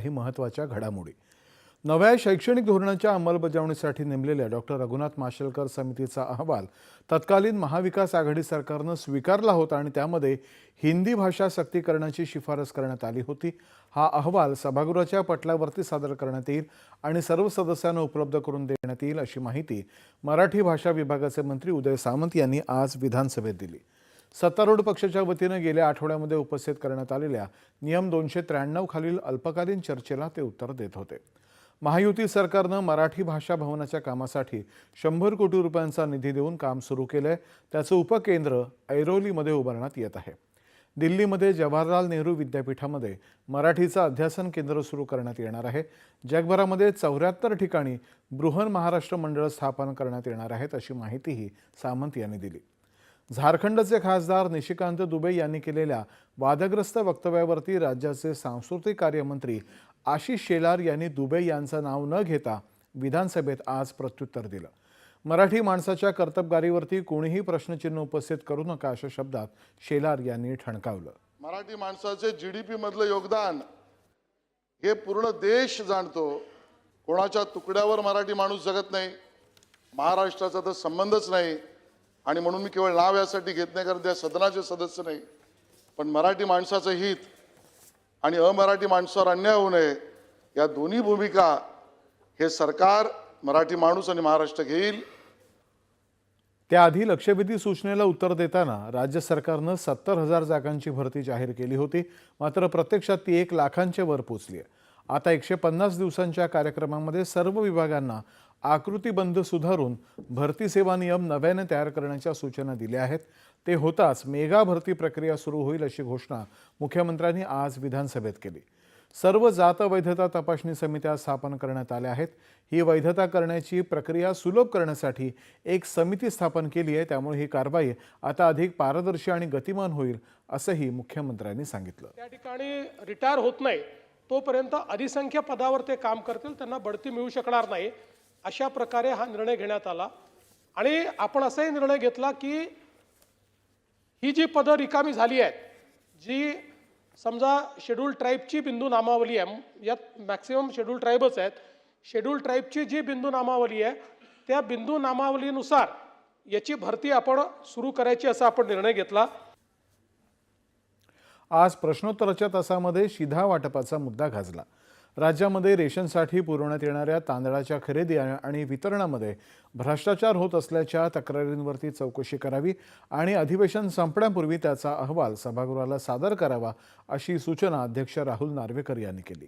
हे महत्त्वाच्या घडामोडी. नव्या शैक्षणिक धोरणाच्या अंमलबजावणीसाठी नेमलेल्या डॉक्टर रघुनाथ माशेलकर समितीचा अहवाल तत्कालीन महाविकास आघाडी सरकारनं स्वीकारला होता आणि त्यामध्ये हिंदी भाषा सक्तीकरणाची शिफारस करण्यात आली होती. हा अहवाल सभागृहाच्या पटलावरती सादर करण्यात येईल आणि सर्व सदस्यांना उपलब्ध करून देण्यात येईल अशी माहिती मराठी भाषा विभागाचे मंत्री उदय सामंत यांनी आज विधानसभेत दिली. सत्तारूढ पक्षाच्या वतीनं गेल्या आठवड्यामध्ये उपस्थित करण्यात आलेल्या नियम दोनशे त्र्याण्णव खालील अल्पकालीन चर्चेला ते उत्तर देत होते. महायुती सरकारनं मराठी भाषा भवनाच्या कामासाठी शंभर कोटी रुपयांचा निधी देऊन काम सुरू केलंय. त्याचं उपकेंद्र ऐरोलीमध्ये उभारण्यात येत आहे. दिल्लीमध्ये जवाहरलाल नेहरू विद्यापीठामध्ये मराठीचं अध्यासन केंद्र सुरू करण्यात येणार आहे. जगभरामध्ये चौऱ्याहत्तर ठिकाणी बृहन महाराष्ट्र मंडळ स्थापन करण्यात येणार आहेत अशी माहितीही सामंत यांनी दिली. झारखंडचे खासदार निशिकांत दुबे यांनी केलेल्या वादग्रस्त वक्तव्यावरती राज्याचे सांस्कृतिक कार्यमंत्री आशिष शेलार यांनी दुबे यांचं नाव न घेता विधानसभेत आज प्रत्युत्तर दिलं. मराठी माणसाच्या कर्तबगारीवरती कोणीही प्रश्नचिन्ह उपस्थित करू नका अशा शब्दात शेलार यांनी ठणकावलं. मराठी माणसाचे जी डी पीमधलं योगदान हे पूर्ण देश जाणतो. कोणाच्या तुकड्यावर मराठी माणूस जगत नाही. महाराष्ट्राचा तर संबंधच नाही. आणि म्हणून मी केवळ नाव यासाठी घेत नाही कारण त्या सदनाचे सदस्य नाही. पण मराठी माणसाचं हित आणि अमराठी माणसावर अन्याय होऊ नये या दोन्ही भूमिका हे सरकार मराठी माणूस आणि महाराष्ट्र घेईल. त्याआधी लक्षवेधी सूचनेला उत्तर देताना राज्य सरकारनं सत्तर हजार जागांची भरती जाहीर केली होती. मात्र प्रत्यक्षात ती एक लाखांच्या वर पोचली आहे. आता एकशे पन्नास दिवसांच्या कार्यक्रमामध्ये सर्व विभागांना आकृतीबंध सुधारून भरती सेवा नियम नव्याने तयार करण्याच्या सूचना दिल्या आहेत. ते होताच मेगा भरती प्रक्रिया सुरू होईल अशी घोषणा मुख्यमंत्र्यांनी आज विधानसभेत केली. सर्व जात वैधता तपासणी समित्या स्थापन करण्यात आल्या आहेत. ही वैधता करण्याची प्रक्रिया सुलभ करण्यासाठी एक समिती स्थापन केली आहे. त्यामुळे ही कारवाई आता अधिक पारदर्शी आणि गतिमान होईल असंही मुख्यमंत्र्यांनी सांगितलं. त्या ठिकाणी रिटायर होत नाही. तोपर्यंत अधिसंख्य पदावर ते काम करतील त्यांना बढती मिळू शकणार नाही अशा प्रकारे हा निर्णय घेण्यात आला. आणि आपण असाही निर्णय घेतला की ही जी पदं रिकामी झाली आहेत जी समजा शेड्यूल ट्राईबची बिंदू नामावली आहे यात मॅक्सिमम शेड्यूल ट्राईबच आहेत शेड्यूल ट्राईबची जी बिंदू नामावली आहे त्या बिंदू नामावलीनुसार याची भरती आपण सुरू करायची असा आपण निर्णय घेतला. आज प्रश्नोत्तराच्या तासामध्ये शिधा वाटपाचा मुद्दा गाजला. राज्यामध्ये रेशनसाठी पुरवण्यात येणाऱ्या तांदळाच्या खरेदी आणि वितरणामध्ये भ्रष्टाचार होत असल्याच्या तक्रारींवरती चौकशी करावी आणि अधिवेशन संपण्यापूर्वी त्याचा अहवाल सभागृहाला सादर करावा अशी सूचना अध्यक्ष राहुल नार्वेकर यांनी केली.